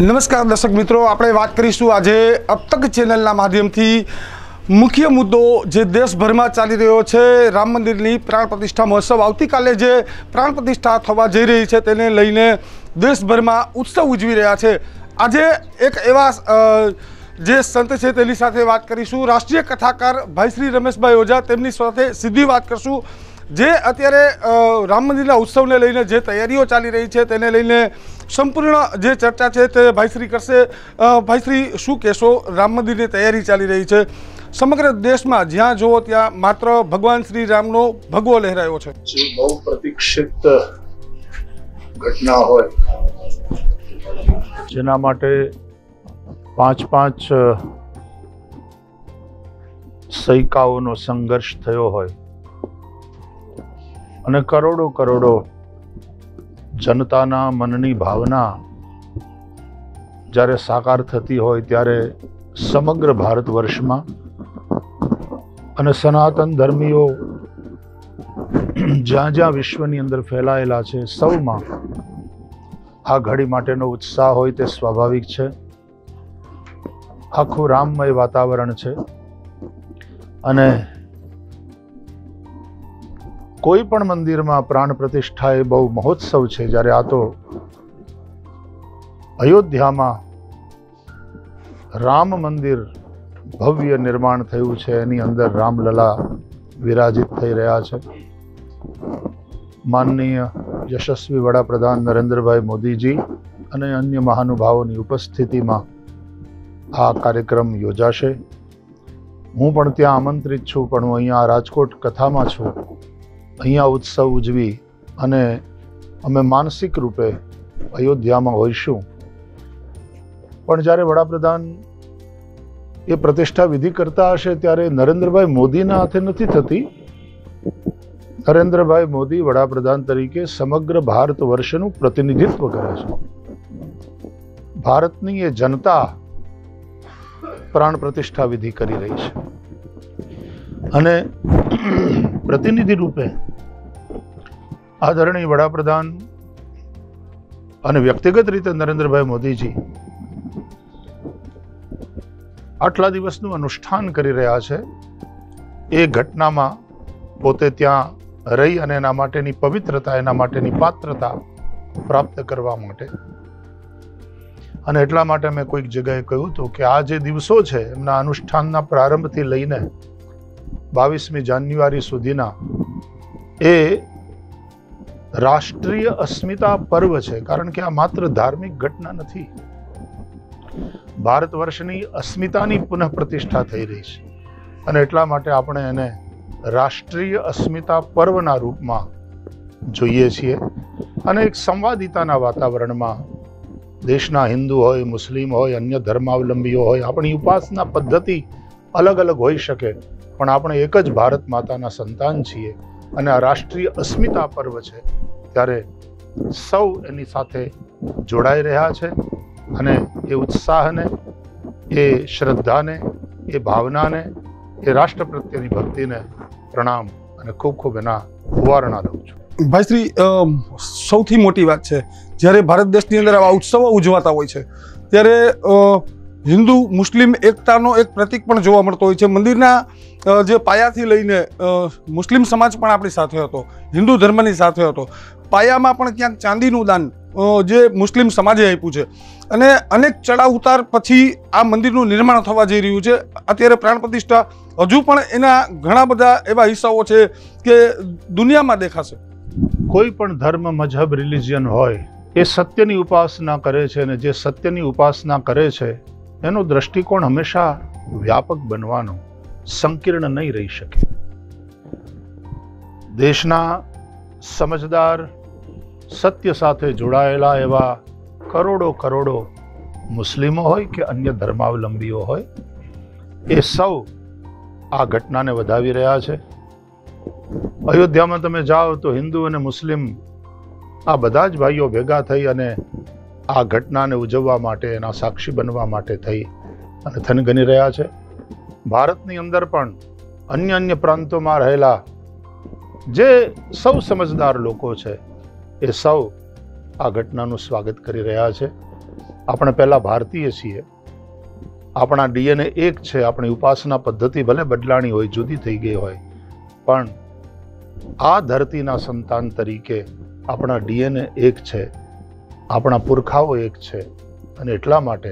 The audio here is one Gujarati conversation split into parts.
નમસ્કાર દર્શક મિત્રો, આપણે વાત કરીશું આજે અબ તક ચેનલના માધ્યમથી. મુખ્ય મુદ્દો જે દેશભરમાં ચાલી રહ્યો છે, રામ મંદિરની પ્રાણ પ્રતિષ્ઠા મહોત્સવ. આવતીકાલે જે પ્રાણ પ્રતિષ્ઠા થવા જઈ રહી છે, તેને લઈને દેશભરમાં ઉત્સવ ઉજવી રહ્યા છે. આજે એક એવા જે સંત છે તેની સાથે વાત કરીશું. રાષ્ટ્રીય કથાકાર ભાઈ શ્રી રમેશભાઈ ઓઝા, તેમની સાથે સીધી વાત કરશું. જે અત્યારે રામ મંદિરના ઉત્સવને લઈને જે તૈયારીઓ ચાલી રહી છે તેને લઈને સંપૂર્ણ જે ચર્ચા છે તે ભાઈશ્રી કરશે. ભાઈશ્રી શું કહેશો? રામ મંદિરની તૈયારી ચાલી રહી છે. સમગ્ર દેશમાં જ્યાં જુઓ ત્યાં માત્ર ભગવાન શ્રી રામનો ભગવો લહેરાયો છે. જે બહુ પ્રતિક્ષિત ઘટના હોય. જેના માટે પાંચ પાંચ સૈકાઓનો સંઘર્ષ થયો હોય. અને કરોડો કરોડો જનતાના મનની ભાવના જ્યારે સાકાર થતી હોય ત્યારે સમગ્ર ભારત વર્ષમાં અને સનાતન ધર્મીઓ જ્યાં જ્યાં વિશ્વની અંદર ફેલાયેલા છે, સૌમાં આ ઘડી માટેનો ઉત્સાહ હોય તે સ્વાભાવિક છે. આખું રામમય વાતાવરણ છે. અને કોઈ પણ મંદિરમાં પ્રાણ પ્રતિષ્ઠા એ બહુ મહોત્સવ છે, જ્યારે આ તો અયોધ્યામાં રામ મંદિર ભવ્ય નિર્માણ થયું છે, એની અંદર રામલલા વિરાજિત થઈ રહ્યા છે. માનનીય યશસ્વી વડાપ્રધાન નરેન્દ્રભાઈ મોદીજી અને અન્ય મહાનુભાવોની ઉપસ્થિતિમાં આ કાર્યક્રમ યોજાશે. હું પણ ત્યાં આમંત્રિત છું, પણ હું અહીંયા રાજકોટ કથામાં છું. અહીંયા ઉત્સવ ઉજવી અને અમે માનસિક રૂપે અયોધ્યામાં હોઈશું. પણ જ્યારે વડાપ્રધાન એ પ્રતિષ્ઠા વિધિ કરતા હશે ત્યારે નરેન્દ્રભાઈ મોદીના હાથે નથી થતી. નરેન્દ્રભાઈ મોદી વડાપ્રધાન તરીકે સમગ્ર ભારત વર્ષનું પ્રતિનિધિત્વ કરે છે. ભારતની એ જનતા પ્રાણ પ્રતિષ્ઠા વિધિ કરી રહી છે. અને પ્રતિનિધિ રૂપે આદરણીય વડાપ્રધાન અને વ્યક્તિગત રીતે નરેન્દ્રભાઈ મોદીજી આટલા દિવસનું અનુષ્ઠાન કરી રહ્યા છે. એ ઘટનામાં પોતે ત્યાં રહી અને એના માટેની પવિત્રતા, એના માટેની પાત્રતા પ્રાપ્ત કરવા માટે. અને એટલા માટે મેં કોઈક જગ્યાએ કહ્યું હતું કે આ જે દિવસો છે, એમના અનુષ્ઠાનના પ્રારંભથી લઈને બાવીસમી જાન્યુઆરી સુધીના, એ રાષ્ટ્રીય અસ્મિતા પર્વ છે, કારણ કે આ માત્ર ધાર્મિક ઘટના નથી. ભારત વર્ષની અસ્મિતાની પુનઃ પ્રતિષ્ઠા થઈ રહી છે અને એટલા માટે આપણે એને રાષ્ટ્રીય અસ્મિતા પર્વના રૂપમાં જોઈએ છીએ અને એક સંવાદિતાના વાતાવરણમાં દેશના હિન્દુ હોય, મુસ્લિમ હોય, અન્ય ધર્માવલંબીઓ હોય, આપણી ઉપાસના પદ્ધતિ અલગ અલગ હોઈ શકે, પણ આપણે એક જ ભારત માતાના સંતાન છીએ. અને આ રાષ્ટ્રીય અસ્મિતા પર્વ છે, ત્યારે સૌ એની સાથે જોડાઈ રહ્યા છે અને એ ઉત્સાહને, એ શ્રદ્ધાને, એ ભાવનાને, એ રાષ્ટ્ર પ્રત્યેની ભક્તિને પ્રણામ અને ખૂબ ખૂબ એના ઉવારણા દઉં છું. ભાઈશ્રી શ્રી સૌથી મોટી વાત છે, જ્યારે ભારત દેશની અંદર આવા ઉત્સવો ઉજવાતા હોય છે, ત્યારે હિન્દુ મુસ્લિમ એકતાનો એક પ્રતીક પણ જોવા મળતો હોય છે. મંદિરના જે પાયાથી લઈને મુસ્લિમ સમાજ પણ આપણી સાથે હતો. હિન્દુ ધર્મની સાથે હતો. પાયામાં પણ ક્યાંક ચાંદીનું દાન જે મુસ્લિમ સમાજે આપ્યું છે. અને અનેક ચડાવ ઉતાર પછી આ મંદિરનું નિર્માણ થવા જઈ રહ્યું છે. અત્યારે પ્રાણ પ્રતિષ્ઠા હજુ પણ એના ઘણા બધા એવા હિસ્સાઓ છે કે દુનિયામાં દેખાશે. કોઈ પણ ધર્મ, મજહબ રિલિજિયન હોય, એ સત્યની ઉપાસના કરે છે અને જે સત્યની ઉપાસના કરે છે એનો દ્રષ્ટિકોણ હંમેશા વ્યાપક બનવાનો સંકીર્ણ નહીં રહી શકે. દેશના સમજદાર, સત્ય સાથે જોડાયેલા એવા કરોડો કરોડો મુસ્લિમો હોય કે અન્ય ધર્માવલંબીઓ હોય, એ સૌ આ ઘટનાને વધાવી રહ્યા છે. અયોધ્યામાં તમે જાઓ તો હિન્દુ અને મુસ્લિમ આ બધા જ ભાઈઓ ભેગા થઈ અને આ ઘટનાને ઉજવવા માટે, એના સાક્ષી બનવા માટે થઈ અને થનગની રહ્યા છે. ભારતની અંદર પણ અન્ય અન્ય પ્રાંતોમાં રહેલા જે સૌ સમજદાર લોકો છે, એ સૌ આ ઘટનાનું સ્વાગત કરી રહ્યા છે. આપણે પહેલાં ભારતીય છીએ. આપણા ડીએનએ એક છે, આપણી ઉપાસના પદ્ધતિ ભલે બદલાણી હોય, જુદી થઈ ગઈ હોય, પણ આ ધરતીના સંતાન તરીકે આપણા ડીએનએ એક છે. આપણા પુરખાઓ એક છે અને એટલા માટે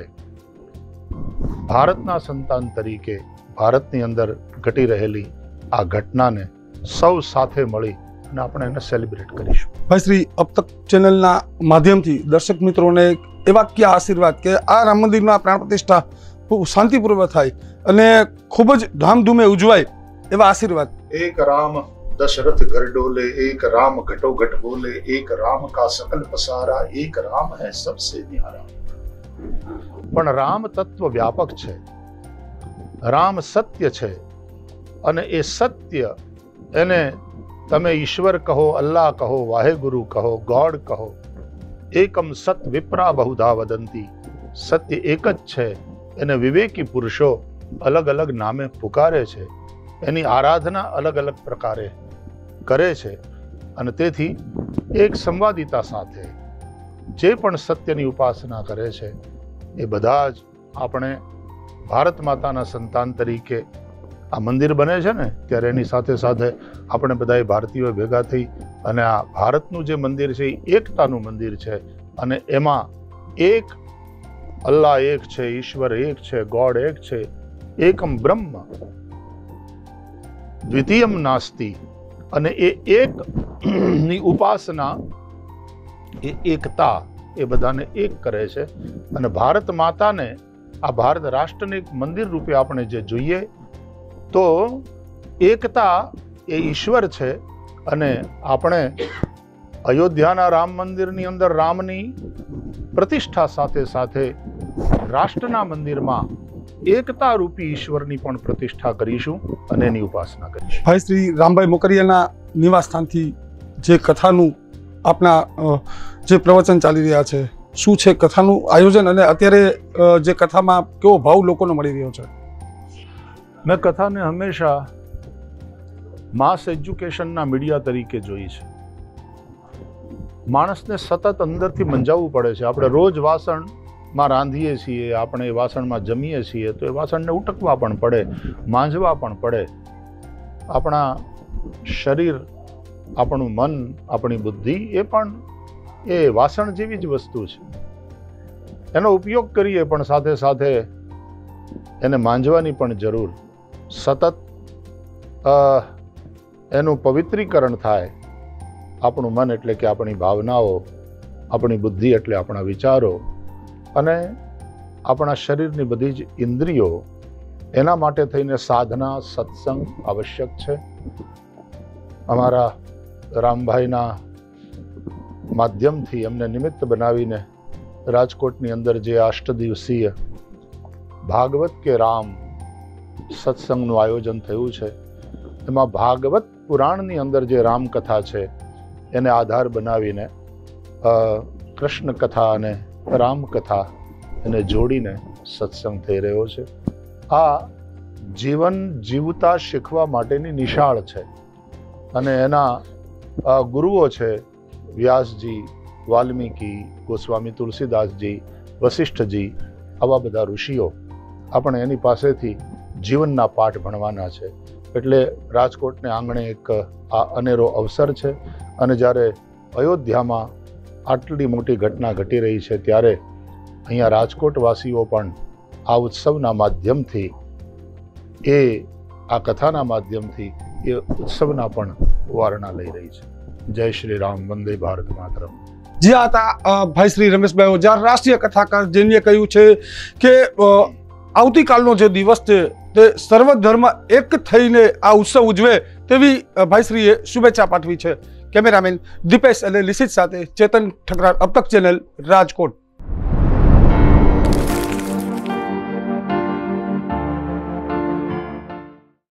ભારતના સંતાન તરીકે ભારતની અંદર ઘટી રહેલી આ ઘટનાને સૌ સાથે મળી અને આપણે એને સેલિબ્રેટ કરીશું. ભાઈ શ્રી અબ તક ચેનલના માધ્યમથી દર્શક મિત્રોને એવા કયા આશીર્વાદ કે આ રામ મંદિરના પ્રાણ પ્રતિષ્ઠા ખૂબ શાંતિપૂર્વક થાય અને ખૂબ જ ધામધૂમે ઉજવાય એવા આશીર્વાદ. એક રામ દશરથ ઘર ડોલે એક રામ ઘટો ઘટ બોલે એક રામ કા સકલ પસારા એક રામ હૈ સબસે ન્યારા પણ રામ તત્વ વ્યાપક છે રામ સત્ય છે અને એ સત્ય એને તમે ઈશ્વર કહો અલ્લાહ કહો વાહેગુરુ કહો ગોડ કહો એકમ સત વિપ્રા બહુધા વદંતી સત્ય એક જ છે એને વિવેકી પુરુષો અલગ અલગ નામે પુકારે છે એની આરાધના અલગ અલગ પ્રકારે કરે છે અને તેથી એક સંવાદિતા સાથે જે પણ સત્યની ઉપાસના કરે છે, એ બધા જ આપણે ભારત માતાના સંતાન તરીકે આ મંદિર બને છે ને, ત્યારે એની સાથે સાથે આપણે બધાએ ભારતીયો ભેગા થઈ અને આ ભારતનું જે મંદિર છે, એ એકતાનું મંદિર છે અને એમાં એક અલ્લાહ એક છે, ઈશ્વર એક છે, ગોડ એક છે, એકમ બ્રહ્મ, દ્વિતીયમ નાસ્તિ અને એ એક ની ઉપાસના, એ એકતા એ બધાને એક કરે છે. અને ભારત માતાને આ ભારત રાષ્ટ્રને એક મંદિર રૂપે આપણે જે જોઈએ, તો એકતા એ ઈશ્વર છે. અને આપણે અયોધ્યાના રામ મંદિરની અંદર રામની પ્રતિષ્ઠા સાથે સાથે રાષ્ટ્રના મંદિરમાં એકતા રૂપી ઈશ્વરની પણ પ્રતિષ્ઠા કરીશું અને એની ઉપાસના કરીશું. ભાઈ શ્રી રામભાઈ મોકરિયાના નિવાસ સ્થાનથી જે કથાનું આપના જે પ્રવચન ચાલી રહ્યા છે શું છે કથાનું આયોજન અને અત્યારે જે કથામાં કેવો ભાવ લોકોનો મળી રહ્યો છે? મેં કથાને હંમેશા માસ એજ્યુકેશનના મીડિયા તરીકે જોઈ છે. માણસને સતત અંદરથી મંજાવવું પડે છે. આપણે રોજ વાસણમાં રાંધીએ છીએ, આપણે એ વાસણમાં જમીએ છીએ, તો એ વાસણને ઉટકવા પણ પડે, માંજવા પણ પડે. આપણા શરીર, આપણું મન, આપણી બુદ્ધિ એ પણ એ વાસણ જેવી જ વસ્તુ છે. એનો ઉપયોગ કરીએ પણ સાથે સાથે એને માંજવાની પણ જરૂર. સતત એનું પવિત્રીકરણ થાય. આપણું મન એટલે કે આપણી ભાવનાઓ, આપણી બુદ્ધિ એટલે આપણા વિચારો. અને આપણા શરીરની બધી જ ઇન્દ્રિયો એના માટે થઈને સાધના, સત્સંગ આવશ્યક છે. અમારા રામભાઈના માધ્યમથી એમને નિમિત્ત બનાવીને રાજકોટની અંદર જે અષ્ટ દિવસીય ભાગવત કે રામ સત્સંગનું આયોજન થયું છે, એમાં ભાગવત પુરાણની અંદર જે રામકથા છે, એને આધાર બનાવીને કૃષ્ણ કથા અને રામકથા એને જોડીને સત્સંગ થઈ રહ્યો છે. આ જીવન જીવતા શીખવા માટેની નિશાળ છે અને એના ગુરુઓ છે વ્યાસજી, વાલ્મીકી, ગોસ્વામી તુલસીદાસજી, વશિષ્ઠજી, આવા બધા ઋષિઓ આપણે એની પાસેથી જીવનના પાઠ ભણવાના છે. એટલે રાજકોટને આંગણે એક આ અનેરો અવસર છે અને જ્યારે અયોધ્યામાં આટલી મોટી ઘટના ઘટી રહી છે ત્યારે અહીંયા રાજકોટવાસીઓ પણ આ ઉત્સવના માધ્યમથી એ, આ કથાના માધ્યમથી એ ઉત્સવના પણ વારણા લઈ રહી છે. જય શ્રી રામ, વંદે ભારત માતરમ. જે હતા ભાઈ શ્રી રમેશભાઈ ઓજાર રાષ્ટ્રીય કથાકાર જેને કહ્યું છે કે આવતીકાલનો જે દિવસ છે તે સર્વ ધર્મ એક થઈને આ ઉત્સવ ઉજવે તેવી ભાઈશ્રીએ શુભેચ્છા પાઠવી છે. કેમેરામેન દીપેશ અને લિસિત સાથે ચેતન ઠકરાર અબ ચેનલ રાજકોટ